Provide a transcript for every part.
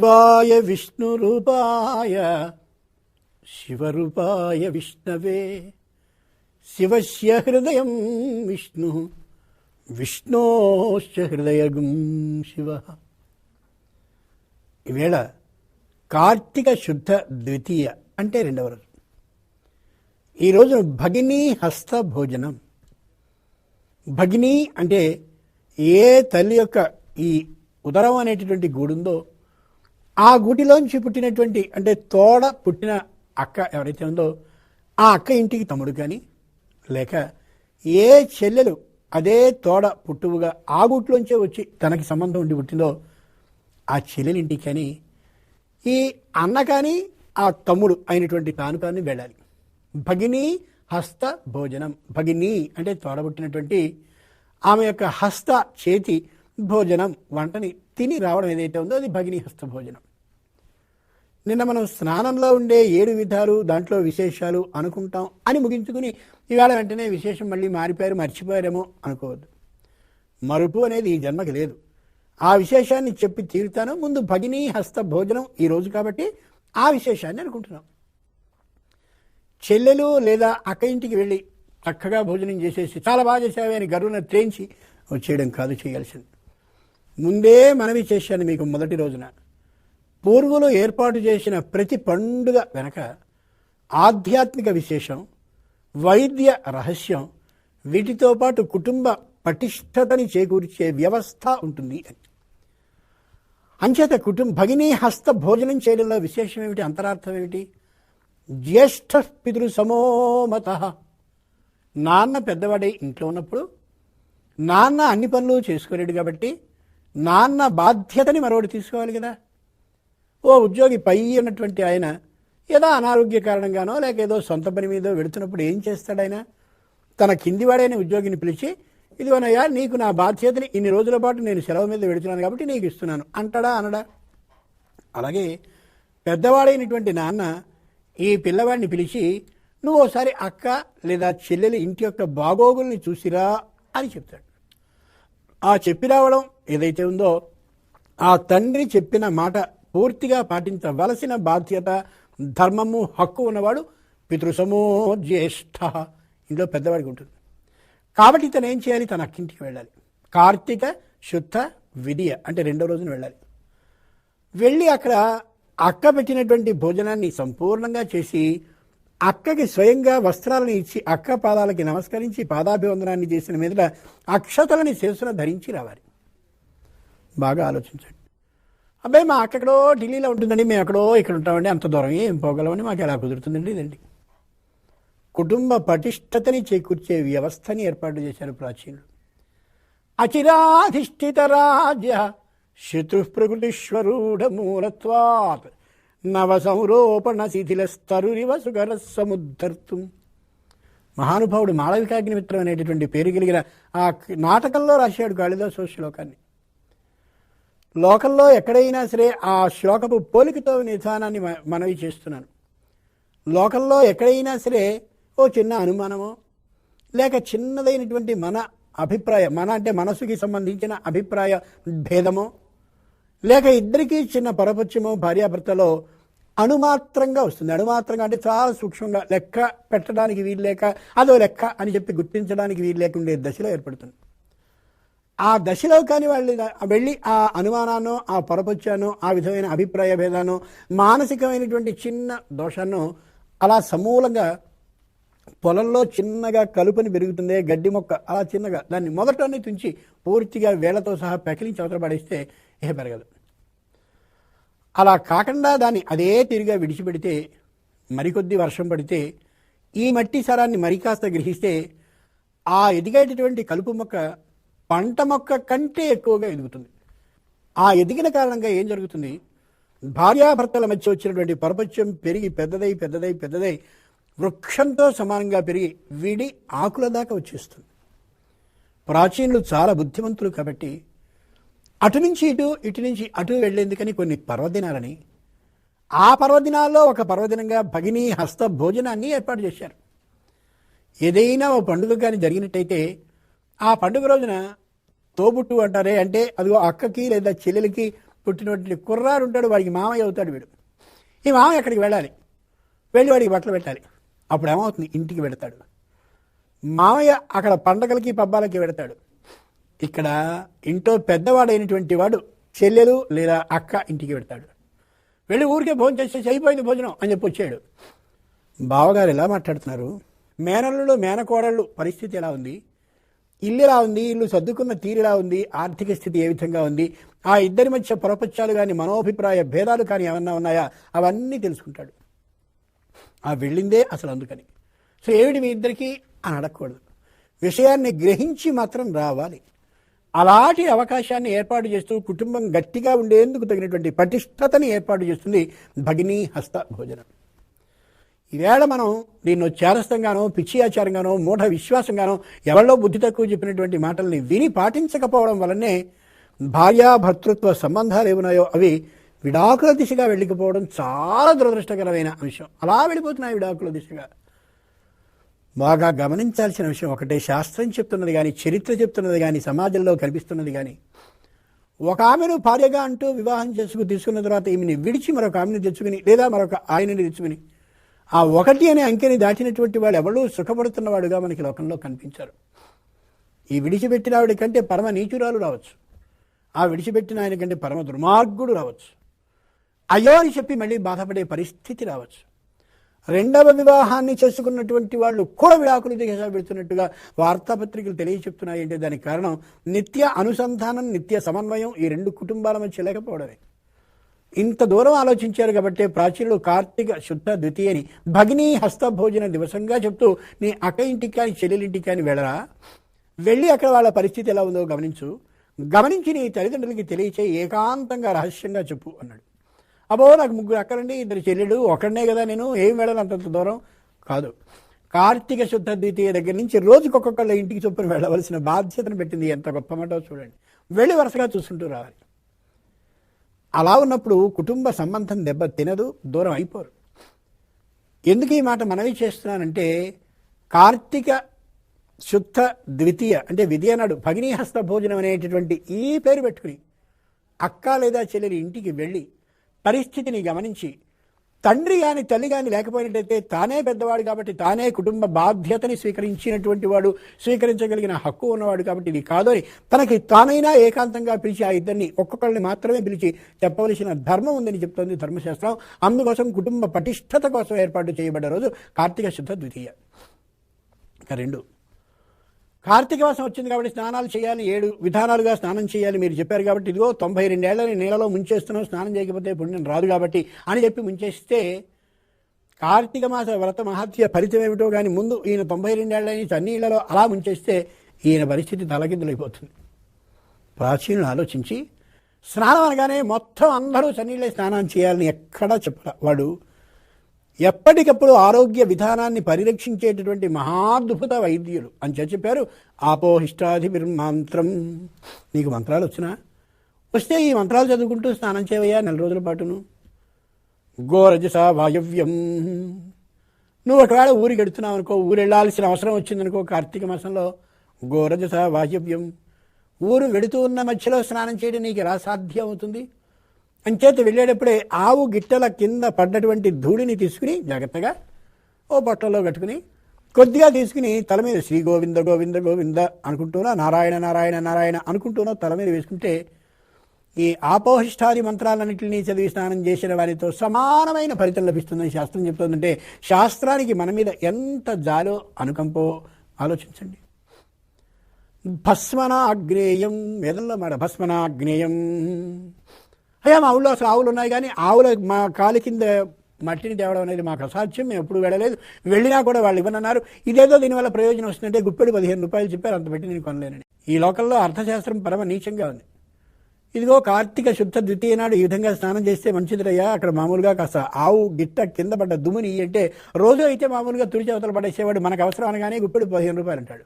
శివాయ విష్ణురూపాయ శివరూపాయ విష్ణవే. శివస్య హృదయం విష్ణు. విష్ణోశ్చ హృదయగం శివ. ఈవేళ కార్తీక శుద్ధ ద్వితీయ అంటే రెండవ రోజు. ఈ రోజు భగినీ హస్త భోజనం. భగినీ అంటే ఏ తల్లి యొక్క ఈ ఉదరం అనేటటువంటి గూడుందో ఆ గుటిలోంచి పుట్టినటువంటి అంటే తోడ పుట్టిన అక్క ఎవరైతే ఉందో ఆ అక్క ఇంటికి తమ్ముడు కానీ లేక ఏ చెల్లెలు అదే తోడ పుట్టువుగా ఆ గుట్లోంచే వచ్చి తనకి సంబంధం ఉండి పుట్టిందో ఆ చెల్లెలింటికి కానీ ఈ అన్న కానీ ఆ తమ్ముడు అయినటువంటి తాను కానీ వెళ్ళాలి. భగిని హస్త భోజనం. భగిని అంటే తోడబుట్టినటువంటి ఆమె యొక్క హస్త చేతి భోజనం వంటని తిని రావడం ఏదైతే ఉందో అది భగిని హస్త భోజనం. నిన్న మనం స్నానంలో ఉండే ఏడు విధాలు దాంట్లో విశేషాలు అనుకుంటాం అని ముగించుకుని ఇవాళ వెంటనే విశేషం మళ్ళీ మారిపోయారు మర్చిపోయారేమో అనుకోవద్దు. మరుపు అనేది ఈ జన్మకి లేదు. ఆ విశేషాన్ని చెప్పి తీరుతాను. ముందు భగిని హస్త భోజనం ఈ రోజు కాబట్టి ఆ విశేషాన్ని అనుకుంటున్నాం. చెల్లెలు లేదా అక్క ఇంటికి వెళ్ళి చక్కగా భోజనం చేసేసి చాలా బాగా చేసావే అని గర్వన త్రేంచి వచ్చేయడం కాదు చేయాల్సింది. ముందే మనవి చేశాను మీకు మొదటి రోజున. పూర్వులు ఏర్పాటు చేసిన ప్రతి పండుగ వెనక ఆధ్యాత్మిక విశేషం వైద్య రహస్యం వీటితో పాటు కుటుంబ పటిష్టతని చేకూర్చే వ్యవస్థ ఉంటుంది అని అంచేత కుటుంబ భగినీ హస్త భోజనం చేయడంలో విశేషం ఏమిటి? అంతరార్థం ఏమిటి? జ్యేష్ఠ పితృ సమోమత. నాన్న పెద్దవాడై ఇంట్లో ఉన్నప్పుడు నాన్న అన్ని పనులు చేసుకోలేడు కాబట్టి నాన్న బాధ్యతని మరొకటి తీసుకోవాలి కదా. ఓ ఉద్యోగి పై ఉన్నటువంటి ఆయన ఏదో అనారోగ్య కారణంగానో లేక ఏదో సొంత పని మీదో వెళుతున్నప్పుడు ఏం చేస్తాడు ఆయన? తన కిందివాడైన ఉద్యోగిని పిలిచి ఇదిగోనయ్యా నీకు నా బాధ్యతని ఇన్ని రోజుల పాటు నేను సెలవు మీద వెళుతున్నాను కాబట్టి నీకు ఇస్తున్నాను. అంటాడా అనడా? అలాగే పెద్దవాడైనటువంటి నాన్న ఈ పిల్లవాడిని పిలిచి నువ్వు ఒకసారి అక్క లేదా చెల్లెలు ఇంటి యొక్క బాగోగుల్ని చూసిరా అని చెప్తాడు. ఆ చెప్పి రావడం ఏదైతే ఉందో ఆ తండ్రి చెప్పిన మాట పూర్తిగా పాటించవలసిన బాధ్యత ధర్మము హక్కు ఉన్నవాడు పితృసమో జ్యేష్ఠ ఇంట్లో పెద్దవాడికి ఉంటుంది. కాబట్టి ఇతను ఏం చేయాలి? తన అక్కింటికి వెళ్ళాలి. కార్తీక శుద్ధ విధియ అంటే రెండో రోజున వెళ్ళాలి. వెళ్ళి అక్కడ అక్క పెట్టినటువంటి భోజనాన్ని సంపూర్ణంగా చేసి అక్కకి స్వయంగా వస్త్రాలను ఇచ్చి అక్క పాదాలకి నమస్కరించి పాదాభివందనాన్ని చేసిన మీద అక్షతలని శిరసున ధరించి రావాలి. బాగా ఆలోచించండి. అబ్బాయి మా అక్కడో ఎక్కడో ఢిల్లీలో ఉంటుందండి. మేము ఎక్కడో ఇక్కడ ఉంటామండి. అంత దూరం ఏం పోగలమని మాకు ఎలా కుదురుతుందండి ఇదండి. కుటుంబ పటిష్టతని చేకూర్చే వ్యవస్థని ఏర్పాటు చేశారు ప్రాచీనులు. అచిరాధిష్ఠిత రాజ్య శత్రు ప్రకృతిశ్వరూఢ మూలత్వాత్ నవ సంరోపణ శిథిల శిథిలస్తరురివ సుగర సముద్ధర్తం. మహానుభావుడు మాళవికాగ్నిమిత్రం అనేటటువంటి పేరు కలిగిన ఆ నాటకంలో రాశాడు కాళిదాసు శ్లోకాన్ని లోకల్లో ఎక్కడైనా సరే ఆ శ్లోకపు పోలికతో నిధానాన్ని మ- మనవి చేస్తున్నాను. లోకల్లో ఎక్కడైనా సరే ఓ చిన్న అనుమానమో లేక చిన్నదైనటువంటి మన అభిప్రాయం మన అంటే మనసుకి సంబంధించిన అభిప్రాయ భేదమో లేక ఇద్దరికీ చిన్న పరపత్యమో భార్యాభర్తలో అణుమాత్రంగా వస్తుంది. అణుమాత్రంగా అంటే చాలా సూక్ష్మంగా లెక్క పెట్టడానికి వీలు లేక అదో లెక్క అని చెప్పి గుర్తించడానికి వీలు లేకుండే దశలో ఏర్పడుతుంది. ఆ దశలో కానీ వాళ్ళు వెళ్ళి ఆ అనుమానాన్నో ఆ పొరపచ్చానో ఆ విధమైన అభిప్రాయ భేదానో మానసికమైనటువంటి చిన్న దోషాన్నో అలా సమూలంగా పొలంలో చిన్నగా కలుపుని పెరుగుతుంది గడ్డి మొక్క అలా చిన్నగా దాన్ని మొదటనే తుంచి పూర్తిగా వేళ్ళతో సహా పెకిలించి అవతల పడేస్తే ఏ పెరగదు. అలా కాకుండా దాన్ని అదే తిరిగా విడిచిపెడితే మరికొద్ది వర్షం పడితే ఈ మట్టి సరాన్ని మరి కాస్త గ్రహిస్తే ఆ ఎదిగేటటువంటి కలుపు మొక్క పంట మొక్క కంటే ఎక్కువగా ఎదుగుతుంది. ఆ ఎదిగిన కారణంగా ఏం జరుగుతుంది? భార్యాభర్తల మధ్య వచ్చినటువంటి పరపత్యం పెరిగి పెద్దదై పెద్దదై పెద్దదై వృక్షంతో సమానంగా పెరిగి విడి ఆకుల దాకా వచ్చేస్తుంది. ప్రాచీనులు చాలా బుద్ధిమంతులు కాబట్టి అటు నుంచి ఇటు ఇటు నుంచి అటు వెళ్ళేందుకని కొన్ని పర్వదినాలని ఆ పర్వదినాల్లో ఒక పర్వదినంగా భగిని హస్త భోజనాన్ని ఏర్పాటు చేశారు. ఏదైనా ఓ పండుగ కానీ జరిగినట్టయితే ఆ పండుగ రోజున తోబుట్టు అంటారే అంటే అదిగో అక్కకి లేదా చెల్లెలకి పుట్టినటువంటి కుర్రాడు ఉంటాడు వాడికి మామయ్య అవుతాడు వీడు. ఈ మామయ్య అక్కడికి వెళ్ళాలి. వెళ్ళి వాడికి బట్టలు పెట్టాలి. అప్పుడు ఏమవుతుంది? ఇంటికి వెళతాడు మామయ్య అక్కడ పండగలకి పబ్బాలకి వెళతాడు ఇక్కడ ఇంట్లో పెద్దవాడైనటువంటి వాడు చెల్లెలు లేదా అక్క ఇంటికి వెడతాడు. వెళ్ళి ఊరికే భోజనం చేస్తే అయిపోయింది భోజనం అని చెప్పి వచ్చాడు. బావగారు ఎలా మాట్లాడుతున్నారు? మేనల్లుడు మేనకోడళ్ళు పరిస్థితి ఎలా ఉంది? ఇల్లు ఎలా ఉంది ఇల్లు సర్దుకున్న తీరులా ఉంది ఆర్థిక స్థితి ఏ విధంగా ఉంది ఆ ఇద్దరి మధ్య ప్రపంచాలు కానీ మనోభిప్రాయ భేదాలు కానీ ఏమన్నా ఉన్నాయా? అవన్నీ తెలుసుకుంటాడు. ఆ వెళ్ళిందే అసలు అందుకని. సో ఏమిటి మీ ఇద్దరికి అని అడగకూడదు. విషయాన్ని గ్రహించి మాత్రం రావాలి. అలాంటి అవకాశాన్ని ఏర్పాటు చేస్తూ కుటుంబం గట్టిగా ఉండేందుకు తగినటువంటి పటిష్టతని ఏర్పాటు చేస్తుంది భగినీ హస్త భోజనం. ఈవేళ మనం దీన్ని చేరస్తంగానో పిచ్చి ఆచారంగానో మూఢ విశ్వాసంగానో ఎవరిలో బుద్ధి తక్కువ చెప్పినటువంటి మాటల్ని విని పాటించకపోవడం వలనే భార్యాభర్తృత్వ సంబంధాలు ఏమున్నాయో అవి విడాకుల దిశగా వెళ్ళకపోవడం చాలా దురదృష్టకరమైన అంశం. అలా వెళ్ళిపోతున్నాయి విడాకుల దిశగా. బాగా గమనించాల్సిన విషయం ఒకటే. శాస్త్రం చెప్తున్నది కానీ చరిత్ర చెప్తున్నది కానీ సమాజంలో కనిపిస్తున్నది కానీ ఒక ఆమెను భార్యగా అంటూ వివాహం చేసుకుని తీసుకున్న తర్వాత ఈమెని విడిచి మరొక ఆమెను తెచ్చుకుని లేదా మరొక ఆయనని తెచ్చుకుని ఆ ఒకటి అనే అంకెని దాటినటువంటి వాడు ఎవడూ సుఖపడుతున్నవాడుగా మనకి లోకంలో కనిపించారు. ఈ విడిచిపెట్టిన ఆవిడ కంటే పరమ నీచురాలు రావచ్చు. ఆ విడిచిపెట్టిన ఆయన కంటే పరమ దుర్మార్గుడు రావచ్చు. అయ్యో అని చెప్పి మళ్ళీ బాధపడే పరిస్థితి రావచ్చు. రెండవ వివాహాన్ని చేసుకున్నటువంటి వాళ్ళు కూడా విడాకులు దిశ పెడుతున్నట్టుగా వార్తాపత్రికలు తెలియచెప్తున్నాయంటే దానికి కారణం నిత్య అనుసంధానం నిత్య సమన్వయం ఈ రెండు కుటుంబాల మధ్య లేకపోవడమే. ఇంత దూరం ఆలోచించారు కాబట్టి ప్రాచీనుడు కార్తీక శుద్ధ ద్వితీయని భగిని హస్తభోజన దివసంగా చెప్తూ నీ అక్క ఇంటికి కానీ చెల్లెలింటికి కానీ వెళ్ళరా? వెళ్ళి అక్కడ వాళ్ళ పరిస్థితి ఎలా ఉందో గమనించు. గమనించి నీ తల్లిదండ్రులకి తెలియచే ఏకాంతంగా రహస్యంగా చెప్పు అన్నాడు. అబ్బో నాకు ముగ్గురు అక్కడండి ఇద్దరు చెల్లెడు ఒకడనే కదా నేను ఏం వెళ్ళను అంతంత దూరం? కాదు. కార్తీక శుద్ధ ద్వితీయ దగ్గర నుంచి రోజుకొక్కొక్కళ్ళ ఇంటికి చొప్పున వెళ్ళవలసిన బాధ్యతను పెట్టింది ఎంత గొప్ప మాటో చూడండి. వెళ్ళి వరుసగా చూసుకుంటూ రావాలి. అలా ఉన్నప్పుడు కుటుంబ సంబంధం దెబ్బ తినదు దూరం అయిపోరు. ఎందుకు ఈ మాట మనవి చేస్తున్నానంటే కార్తీక శుద్ధ ద్వితీయ అంటే విద్యనాడు భగినీహస్త భోజనం అనేటటువంటి ఈ పేరు పెట్టుకుని అక్క లేదా చెల్లెలి ఇంటికి వెళ్ళి పరిస్థితిని గమనించి తండ్రి కానీ తల్లి కానీ లేకపోయినట్టయితే తానే పెద్దవాడు కాబట్టి తానే కుటుంబ బాధ్యతని స్వీకరించినటువంటి వాడు స్వీకరించగలిగిన హక్కు ఉన్నవాడు కాబట్టి ఇది కాదు అని తనకి తానైనా ఏకాంతంగా పిలిచి ఆ ఇద్దరిని ఒక్కొక్కరిని మాత్రమే పిలిచి చెప్పవలసిన ధర్మం ఉందని చెప్తోంది ధర్మశాస్త్రం. అందుకోసం కుటుంబ పటిష్టత కోసం ఏర్పాటు చేయబడ్డ రోజు కార్తీక శుద్ధ ద్వితీయ. రెండు. కార్తీక మాసం వచ్చింది కాబట్టి స్నానాలు చేయాలి ఏడు విధానాలుగా స్నానం చేయాలి మీరు చెప్పారు కాబట్టి ఇదిగో తొంభై రెండేళ్ళని నీళ్ళలో ముంచేస్తున్నాం స్నానం చేయకపోతే పుణ్యం రాదు కాబట్టి అని చెప్పి ముంచేస్తే కార్తీక మాస వ్రత మహత్య ఫలితం ఏమిటో కానీ ముందు ఈయన తొంభై రెండేళ్ళని తన్నీళ్ళలో అలా ముంచేస్తే ఈయన పరిస్థితి తలకిందులైపోతుంది. ప్రాచీనులు ఆలోచించి స్నానం అనగానే మొత్తం అందరూ సన్నీళ్ళే స్నానం చేయాలని ఎక్కడా చెప్పాల. వాడు ఎప్పటికప్పుడు ఆరోగ్య విధానాన్ని పరిరక్షించేటటువంటి మహాద్భుత వైద్యులు అని చెప్పి చెప్పారు. ఆపోహిష్టాధి మంత్రం నీకు మంత్రాలు వచ్చినా? వస్తే ఈ మంత్రాలు చదువుకుంటూ స్నానం చేయవయ్యా నెల రోజుల పాటును. గోరజస వాయవ్యం. నువ్వు ఒకవేళ ఊరికి గడుతున్నావు అనుకో ఊరు వెళ్ళాల్సిన అవసరం వచ్చిందనుకో కార్తీక మాసంలో గోరజస వాయవ్యం. ఊరు వెడుతూ ఉన్న మధ్యలో స్నానం చేయడం నీకు ఎలా సాధ్యం అవుతుంది అంచేత వెళ్ళేటప్పుడే ఆవు గిట్టల కింద పడ్డటువంటి ధూళిని తీసుకుని జాగ్రత్తగా ఓ బట్టలో కట్టుకుని కొద్దిగా తీసుకుని తల మీద శ్రీ గోవింద గోవింద గోవింద అనుకుంటూనో నారాయణ నారాయణ నారాయణ అనుకుంటూనో తల మీద వేసుకుంటే ఈ ఆపోహిష్టాది మంత్రాలన్నింటినీ చదివి స్నానం చేసిన వారితో సమానమైన ఫలితం లభిస్తుందని శాస్త్రం చెప్తుందంటే శాస్త్రానికి మన మీద ఎంత జాలో అనుకంపో ఆలోచించండి. భస్మనాగ్నేయం వేదంలో మాట భస్మనాగ్నేయం. అయ్యా మా ఊళ్ళో అసలు ఆవులు ఉన్నాయి కానీ ఆవుల మా కాలి కింద మట్టిని తేవడం అనేది మాకు అసాధ్యం. మేము ఎప్పుడు వెళ్ళలేదు. వెళ్ళినా కూడా వాళ్ళు ఇవ్వనన్నారు. ఇదేదో దీనివల్ల ప్రయోజనం వస్తుందంటే గుప్పెడు పదిహేను రూపాయలు చెప్పారు. అంత పెట్టి నేను కొనలేనని. ఈ లోకల్లో అర్థశాస్త్రం పరమ నీచంగా ఉంది. ఇదిగో కార్తీక శుద్ధ ద్వితీయ నాడు ఈ విధంగా స్నానం చేస్తే మంచిదిరయ్యా. అక్కడ మామూలుగా కాస్త ఆవు గిట్ట కింద పడ్డ దుమ్ముని అంటే రోజు అయితే మామూలుగా తుడిచి అవతల పడేసేవాడు మనకు అవసరం అనగానే గుప్పెడు పదిహేను రూపాయలు అంటాడు.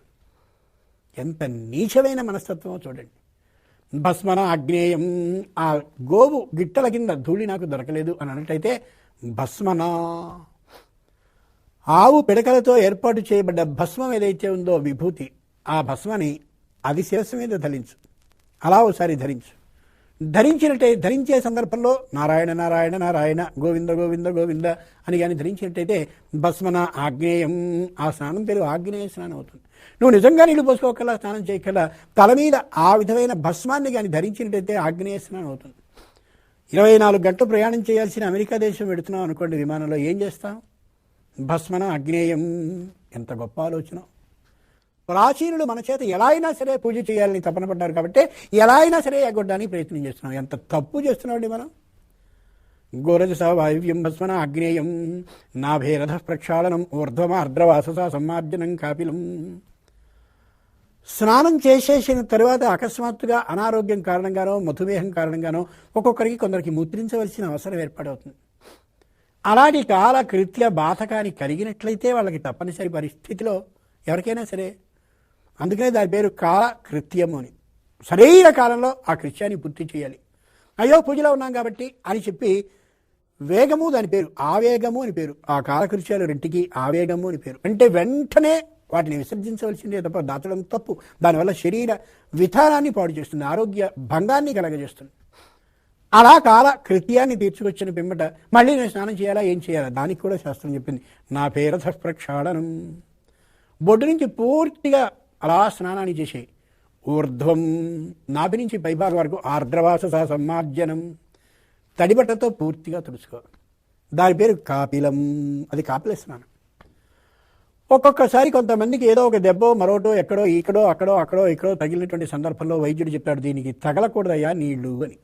ఎంత నీచమైన మనస్తత్వమో చూడండి. భస్మన అగ్నేయం. ఆ గోవు గిట్టల కింద ధూళి నాకు దొరకలేదు అని అన్నట్టయితే భస్మన. ఆవు పిడకలతో ఏర్పాటు చేయబడ్డ భస్మం ఏదైతే ఉందో విభూతి ఆ భస్మని అది శిరస్సు మీద ధరించు. అలా ఒకసారి ధరించు. ధరించినట్టే ధరించే సందర్భంలో నారాయణ నారాయణ నారాయణ గోవింద గోవింద గోవింద అని కానీ ధరించినట్టయితే భస్మన ఆగ్నేయం ఆ స్నానం పేరు ఆగ్నేయ స్నానం అవుతుంది. నువ్వు నిజంగా నీళ్ళు పోసుకోకల్లా స్నానం చేయకల్లా తల మీద ఆ విధమైన భస్మాన్ని కానీ ధరించినట్టయితే ఆగ్నేయ స్నానం అవుతుంది. ఇరవై నాలుగు గంటలు ప్రయాణం చేయాల్సిన అమెరికా దేశం పెడుతున్నాం అనుకోండి విమానంలో ఏం చేస్తాం భస్మన అగ్నేయం ఎంత గొప్ప ఆలోచన. ప్రాచీనులు మన చేత ఎలా అయినా సరే పూజ చేయాలని తపన పడ్డారు కాబట్టి ఎలా అయినా సరే ఎగ్గొట్టడానికి ప్రయత్నం చేస్తున్నాం. ఎంత తప్పు చేస్తున్నామండి మనం? గోరజస వాయువ్యం భస్మన అగ్నేయం నాభేరథ ప్రక్షాళనం ఊర్ధ్వమార్ద్రవాసస సమ్మార్జనం కాపిలం. స్నానం చేసేసిన తర్వాత అకస్మాత్తుగా అనారోగ్యం కారణంగానో మధుమేహం కారణంగానో ఒక్కొక్కరికి కొందరికి ముద్రించవలసిన అవసరం ఏర్పడవుతుంది. అలాంటి కాల కృత్య బాధకాన్ని కలిగినట్లయితే వాళ్ళకి తప్పనిసరి పరిస్థితిలో ఎవరికైనా సరే అందుకనే దాని పేరు కాల కృత్యము అని. సరైన కాలంలో ఆ కృత్యాన్ని పూర్తి చేయాలి. అయ్యో పూజలో ఉన్నాం కాబట్టి అని చెప్పి వేగము దాని పేరు ఆవేగము అని పేరు. ఆ కాలకృత్యాలు రెంటికి ఆవేగము అని పేరు. అంటే వెంటనే వాటిని విసర్జించవలసిందే తప్ప దాచడం తప్పు. దానివల్ల శరీర విధానాన్ని పాడు చేస్తుంది ఆరోగ్య భంగాన్ని కలగజేస్తుంది. అలా కాల కృత్యాన్ని తీర్చుకొచ్చిన పిమ్మట మళ్ళీ నేను స్నానం చేయాలా ఏం చేయాలా? దానికి కూడా శాస్త్రం చెప్పింది నా పేరథ ప్రక్షాళనం. బొడ్డు నుంచి పూర్తిగా అలా స్నానాన్ని చేసే ఊర్ధ్వం నాభి నుంచి పైభాగం వరకు ఆర్ద్రవాస సమ్మార్జనం తడిబట్టతో పూర్తిగా తుడుచుకో. దాని పేరు కాపిలం. అది కాపిల స్నానం. ఒక్కొక్కసారి కొంతమందికి ఏదో ఒక దెబ్బో మరోటో ఎక్కడో ఇక్కడో అక్కడో అక్కడో ఇక్కడో తగిలినటువంటి సందర్భంలో వైద్యుడు చెప్పాడు దీనికి తగలకూడదయ్యా నీళ్ళు అని.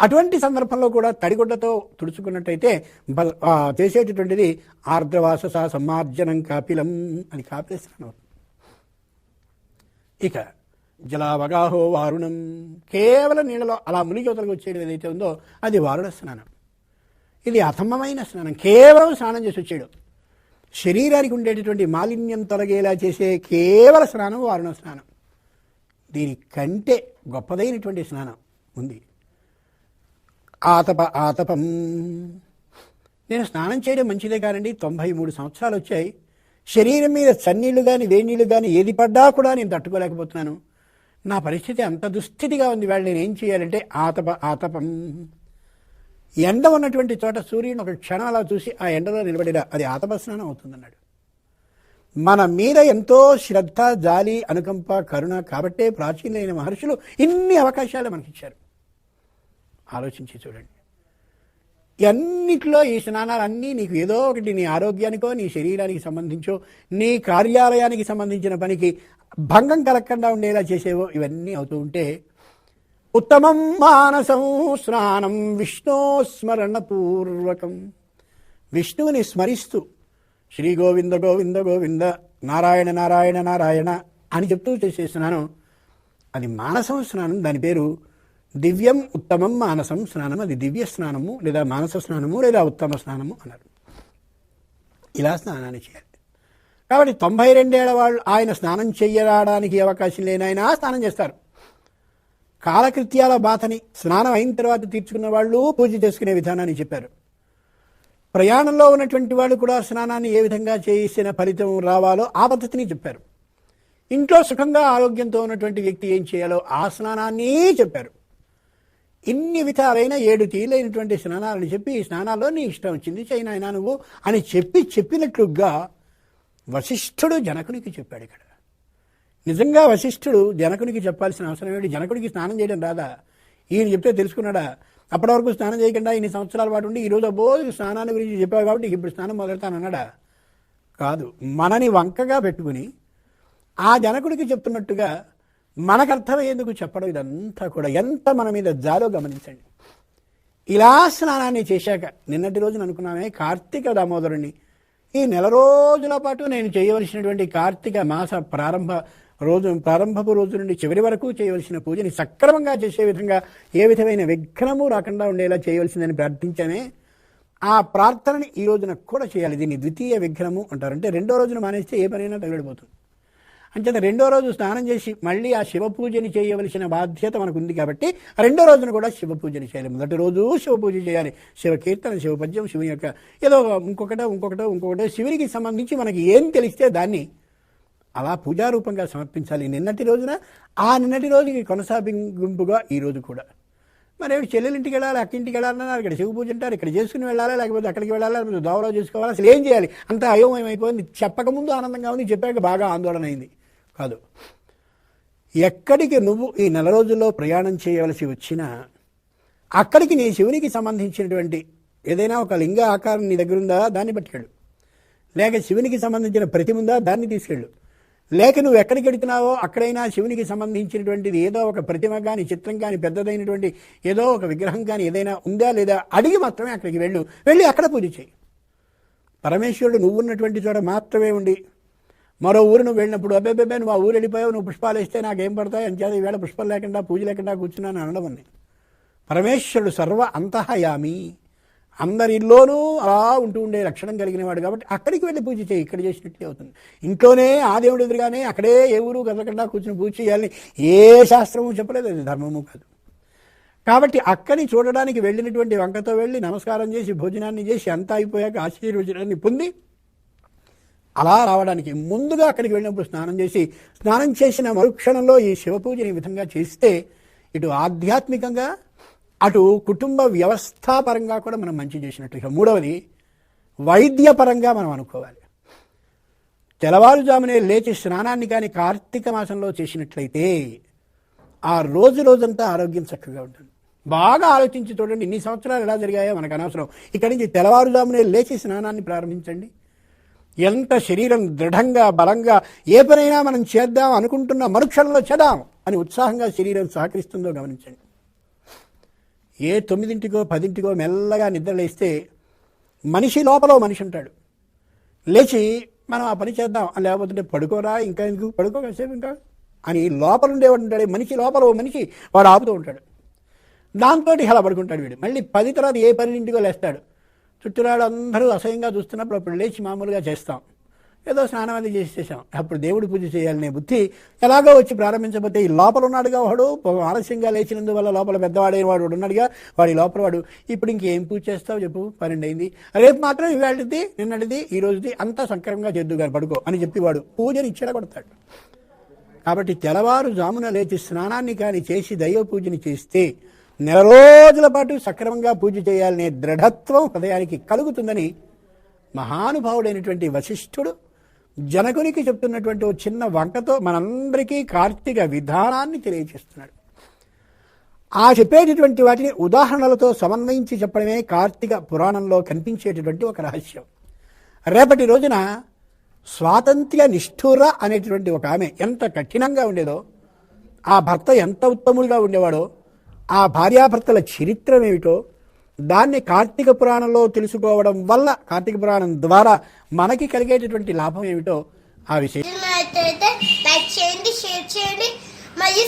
అటువంటి సందర్భంలో కూడా తడిగుడ్డతో తుడుచుకున్నట్టయితే బ- చేసేటటువంటిది ఆర్ద్రవాస సమ్మార్జనం కాపిలం అని కాపిల స్నానం. ఇక జలావగాహో వారుణం. కేవలం నీళ్ళలో అలా మునిగి వదలకు వచ్చేయడం ఏదైతే ఉందో అది వారుణ స్నానం. ఇది అథమమైన స్నానం. కేవలం స్నానం చేసి వచ్చేయడం. శరీరానికి ఉండేటటువంటి మాలిన్యం తొలగేలా చేసే కేవల స్నానం వారుణ స్నానం. దీనికంటే గొప్పదైనటువంటి స్నానం ఉంది. ఆతప ఆతపం. నేను స్నానం చేయడం మంచిదే కానండి. తొంభై మూడు సంవత్సరాలు వచ్చాయి. శరీరం మీద చన్నీళ్ళు కానీ వేణీళ్ళు కానీ ఏది పడ్డా కూడా నేను తట్టుకోలేకపోతున్నాను. నా పరిస్థితి అంత దుస్థితిగా ఉంది. వాళ్ళు నేను ఏం చేయాలంటే ఆతప ఆతపం. ఎండ ఉన్నటువంటి చోట సూర్యుని ఒక క్షణం అలా చూసి ఆ ఎండలో నిలబడిరా అది ఆతపస్నానం అవుతుందన్నాడు. మన మీద ఎంతో శ్రద్ధ జాలి అనుకంప కరుణ కాబట్టే ప్రాచీనమైన మహర్షులు ఇన్ని అవకాశాలు మనకిచ్చారు. ఆలోచించి చూడండి. అన్నిట్లో ఈ స్నానాలన్నీ నీకు ఏదో ఒకటి నీ ఆరోగ్యానికో నీ శరీరానికి సంబంధించో నీ కార్యాలయానికి సంబంధించిన పనికి భంగం కలగకుండా ఉండేలా చేసేవో ఇవన్నీ అవుతూ ఉంటే ఉత్తమం మానసం స్నానం విష్ణు స్మరణపూర్వకం. విష్ణువుని స్మరిస్తూ శ్రీ గోవింద గోవింద గోవింద నారాయణ నారాయణ నారాయణ అని చెప్తూ చేసే స్నానం అది మానసం స్నానం. దాని పేరు దివ్యం ఉత్తమం మానసం స్నానం. అది దివ్య స్నానము లేదా మానస స్నానము లేదా ఉత్తమ స్నానము అన్నారు. ఇలా స్నానాన్ని చేయాలి. కాబట్టి తొంభై రెండేళ్ళ వాళ్ళు ఆయన స్నానం చెయ్యడానికి అవకాశం లేని ఆయన స్నానం చేస్తారు. కాలకృత్యాల బాధని స్నానం అయిన తర్వాత తీర్చుకున్న వాళ్ళు పూజ చేసుకునే విధానాన్ని చెప్పారు. ప్రయాణంలో ఉన్నటువంటి వాళ్ళు కూడా స్నానాన్ని ఏ విధంగా చేసిన ఫలితం రావాలో ఆ పద్ధతిని చెప్పారు. ఇంట్లో సుఖంగా ఆరోగ్యంతో ఉన్నటువంటి వ్యక్తి ఏం చేయాలో ఆ స్నానాన్ని చెప్పారు. ఇన్ని విధాలైన ఏడు తీలైనటువంటి స్నానాలని చెప్పి ఈ స్నానాల్లో నీ ఇష్టం వచ్చింది చైనా అయినా నువ్వు అని చెప్పి చెప్పినట్లుగా వశిష్ఠుడు జనకునికి చెప్పాడు ఇక్కడ. నిజంగా వశిష్ఠుడు జనకునికి చెప్పాల్సిన అవసరం ఏమిటి? జనకుడికి స్నానం చేయడం రాదా? ఈయన చెప్తే తెలుసుకున్నాడా? అప్పటి వరకు స్నానం చేయకుండా ఇన్ని సంవత్సరాల పాటు ఉండి ఈరోజు అబ్బో స్నానాన్ని గురించి చెప్పావు కాబట్టి ఇప్పుడు స్నానం మొదలెడతానన్నాడా కాదు. మనని వంకగా పెట్టుకుని ఆ జనకుడికి చెప్తున్నట్టుగా మనకు అర్థమయ్యేందుకు చెప్పడం ఇదంతా కూడా ఎంత మన మీద జాలో గమనించండి. ఇలా స్నానాన్ని చేశాక నిన్నటి రోజున అనుకున్నామే కార్తీక దామోదరుణ్ణి. ఈ నెల రోజుల పాటు నేను చేయవలసినటువంటి కార్తీక మాస ప్రారంభ రోజు ప్రారంభపు రోజు నుండి చివరి వరకు చేయవలసిన పూజని సక్రమంగా చేసే విధంగా ఏ విధమైన విఘ్నము రాకుండా ఉండేలా చేయవలసిందని ప్రార్థించామే. ఆ ప్రార్థనని ఈ రోజున కూడా చేయాలి. దీన్ని ద్వితీయ విఘ్నము అంటారు. అంటే రెండో రోజున మానేస్తే ఏ పనైనా తగలడిపోతుంది. అంచేత రెండో రోజు స్నానం చేసి మళ్ళీ ఆ శివ పూజని చేయవలసిన బాధ్యత మనకు ఉంది కాబట్టి రెండో రోజున కూడా శివ పూజని చేయాలి. మొదటి రోజు శివ పూజ చేయాలి. శివ కీర్తన శివ పద్యం శివుని యొక్క ఏదో ఇంకొకటో ఇంకొకటో ఇంకొకటో శివునికి సంబంధించి మనకి ఏం తెలిస్తే దాన్ని అలా పూజారూపంగా సమర్పించాలి. నిన్నటి రోజున ఆ నిన్నటి రోజుకి కొనసాగింపుగా ఈ రోజు కూడా. మరి చెల్లెలింటికి వెళ్ళాలి అక్కింటికి వెళ్ళాలన్నారు ఇక్కడ శివ పూజ అంటారు ఇక్కడ చేసుకుని వెళ్ళాలా లేకపోతే అక్కడికి వెళ్ళాలి లేకపోతే దోవలో చేసుకోవాలి అసలు ఏం చేయాలి? అంత అయోమయం అయిపోయింది చెప్పకముందు ఆనందంగా ఉంది చెప్పాక బాగా ఆందోళన అయింది. కాదు. ఎక్కడికి నువ్వు ఈ నెల రోజుల్లో ప్రయాణం చేయవలసి వచ్చినా అక్కడికి నీ శివునికి సంబంధించినటువంటి ఏదైనా ఒక లింగ ఆకారం నీ దగ్గర ఉందా దాన్ని పట్టుకెళ్ళు లేక శివునికి సంబంధించిన ప్రతిమ ఉందా? దాన్ని తీసుకెళ్ళు. లేక నువ్వు ఎక్కడికి వెళుతున్నావో అక్కడైనా శివునికి సంబంధించినటువంటిది ఏదో ఒక ప్రతిమ కానీ చిత్రం కానీ పెద్దదైనటువంటి ఏదో ఒక విగ్రహం కానీ ఏదైనా ఉందా లేదా అడిగి మాత్రమే అక్కడికి వెళ్ళు. వెళ్ళి అక్కడ పూజ చేయి. పరమేశ్వరుడు నువ్వు ఉన్నటువంటి చోట మాత్రమే ఉండి మరో ఊరు నువ్వు వెళ్ళినప్పుడు అబ్బాయి నువ్వు ఆ ఊరు వెళ్ళిపోయావు నువ్వు పుష్పాలు ఇస్తే నాకేం పడతాయి అంచేత ఈవేళ పుష్పాలు లేకుండా పూజ లేకుండా కూర్చున్నాను అనడం ఉంది పరమేశ్వరుడు సర్వ అంతఃయామి. అందరిలోనూ అలా ఉంటూ ఉండే లక్షణం కలిగినవాడు కాబట్టి అక్కడికి వెళ్ళి పూజ చేయి ఇక్కడ చేసినట్లే అవుతుంది. ఇంట్లోనే ఆ దేవుడు ఎదురుగానే అక్కడే ఏ ఊరు కదలకుండా కూర్చుని పూజ చేయాలని ఏ శాస్త్రము చెప్పలేదు అది ధర్మము కాదు. కాబట్టి అక్కని చూడడానికి వెళ్ళినటువంటి వంకతో వెళ్ళి నమస్కారం చేసి భోజనాన్ని చేసి అంతా అయిపోయాక ఆశీర్వచనాన్ని పొంది అలా రావడానికి ముందుగా అక్కడికి వెళ్ళినప్పుడు స్నానం చేసి స్నానం చేసిన మరుక్షణంలో ఈ శివ పూజని ఈ విధంగా చేస్తే ఇటు ఆధ్యాత్మికంగా అటు కుటుంబ వ్యవస్థాపరంగా కూడా మనం మంచి చేసినట్లుగా మూడవది వైద్యపరంగా మనం అనుకోవాలి. తెల్లవారుజామునే లేచి స్నానాన్ని కానీ కార్తీక మాసంలో చేసినట్లయితే ఆ రోజు రోజంతా ఆరోగ్యం చక్కగా ఉంటుంది. బాగా ఆలోచించి చూడండి ఇన్ని సంవత్సరాలు ఎలా జరిగాయో మనకు అనవసరం. ఇక్కడి నుంచి తెల్లవారుజామునే లేచి స్నానాన్ని ప్రారంభించండి. ఎంత శరీరం దృఢంగా బలంగా ఏ పనైనా మనం చేద్దాం అనుకుంటున్న మరుక్షణంలో చేద్దాం అని ఉత్సాహంగా శరీరం సహకరిస్తుందో గమనించండి. ఏ తొమ్మిదింటికో పదింటికో మెల్లగా నిద్రలేస్తే మనిషి లోపల ఓ మనిషి ఉంటాడు. లేచి మనం ఆ పని చేద్దాం అని లేకపోతే పడుకోరా ఇంకా ఎందుకు? పడుకో కాసేపు ఇంకా అని లోపల ఉండేవాడు ఉంటాడు మనిషి లోపల ఓ మనిషి వాడు ఆపుతూ ఉంటాడు. దాంతో అలా పడుకుంటాడు వీడు. మళ్ళీ పది తర్వాత ఏ పన్నెండింటికో లేస్తాడు. చుట్టూరాడు అందరూ అసహ్యంగా చూస్తున్నప్పుడు అప్పుడు లేచి మామూలుగా చేస్తాం. ఏదో స్నానం అది చేసేసాం అప్పుడు దేవుడి పూజ చేయాలనే బుద్ధి ఎలాగో వచ్చి ప్రారంభించకపోతే ఈ లోపల ఉన్నాడుగా వాడు ఆలస్యంగా లేచినందువల్ల లోపల పెద్దవాడైన వాడు ఉన్నాడుగా వాడి లోపల వాడు. ఇప్పుడు ఇంకేం పూజ చేస్తావు చెప్పు పన్నెండు అయింది. రేపు మాత్రం ఇవాళది నిన్నటిది ఈ రోజుది అంతా సక్రమంగా చేద్దు గారు పడుకో అని చెప్పి వాడు పూజని కొడతాడు. కాబట్టి తెల్లవారుజామున లేచి స్నానాన్ని కానీ చేసి దైవ పూజని చేస్తే నెల రోజుల పాటు సక్రమంగా పూజ చేయాలనే దృఢత్వం హృదయానికి కలుగుతుందని మహానుభావుడైనటువంటి వశిష్ఠుడు జనకునికి చెప్తున్నటువంటి ఓ చిన్న వంకతో మనందరికీ కార్తీక విధానాన్ని తెలియజేస్తున్నాడు. ఆ చెప్పేటటువంటి వాటిని ఉదాహరణలతో సమన్వయించి చెప్పడమే కార్తీక పురాణంలో కనిపించేటటువంటి ఒక రహస్యం. రేపటి రోజున స్వాతంత్ర్య నిష్ఠుర అనేటటువంటి ఒక ఆమె ఎంత కఠినంగా ఉండేదో ఆ భర్త ఎంత ఉత్తములుగా ఉండేవాడో ఆ భార్యాభర్తల చరిత్రమేమిటో దాన్ని కార్తీక పురాణంలో తెలుసుకోవడం వల్ల కార్తీక పురాణం ద్వారా మనకి కలిగేటటువంటి లాభం ఏమిటో ఆ విషయం. లైక్ చేయండి షేర్ చేయండి. మరియు